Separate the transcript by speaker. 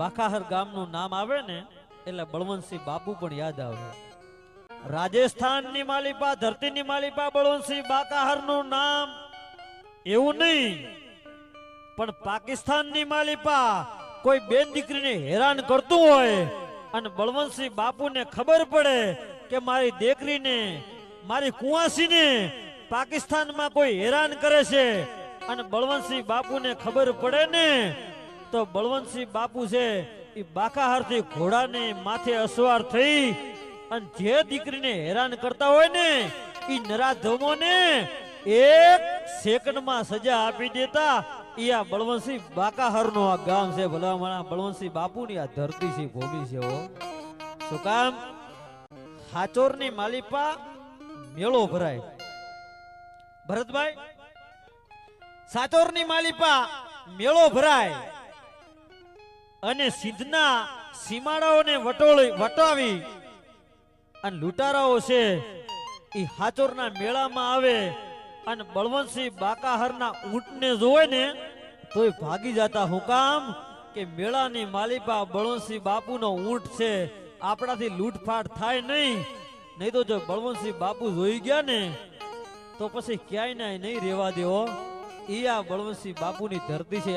Speaker 1: બાકાહર ગામનું નામ આવે ને, એટલે બળવંતસિંહ બાપુ પણ યાદ આવે. રાજસ્થાનની માલિપા, ધરતીની માલિપા બળવંતસિંહ બાકાહરનું નામ એવું નહીં, પણ પાકિસ્તાનની માલિપા કોઈ બેન દીકરીને હેરાન કરતું હોય અને બળવંતસિંહ બાપુને ખબર પડે કે મારી દીકરીને મારી કુંવાસીને પાકિસ્તાનમાં કોઈ હેરાન કરે છે અને બળવંતસિંહ બાપુને ખબર પડે ને તો બળવંતસિંહ બાપુ છે, એ બાકાહારથી ઘોડાને માથે અસવાર થઈ અને જે દીકરીને હેરાન કરતા હોય ને, એ નરાધમોને એક સેકન્ડમાં સજા આપી દેતા. એ આ બળવંતસિંહ બાકાહારનો આ ગામ છે ભલા બળવંતસિંહ બાપુની આ ધરતી છે, ભૂમિ છે, હો. શું કામ? હાચોરની માલિપા મેળો ભરાય. ભરતભાઈ, સાચોરની માલિપા મેળો ભરાય. અને સિંધના સીમાડાઓને વટોળી, વટાવી અને લૂંટારાઓ છે એ હાચોરના મેળામાં આવે અને બળવંતસિંહ બાકાહરના ઊંટને જોવે ને તોય ભાગી જતા હું કે મેળાની માલિપા બળવંતસિંહ બાપુનો ઊંટ છે. આપણાથી લૂંટફાટ થાય નહીં. નહીં તો જો બળવંતસિંહ બાપુ જોઈ ગયા ને તો પછી ક્યાંય નહીં રહેવા દેવો. એ આ બળવંતસિંહ બાપુની ધરતી છે.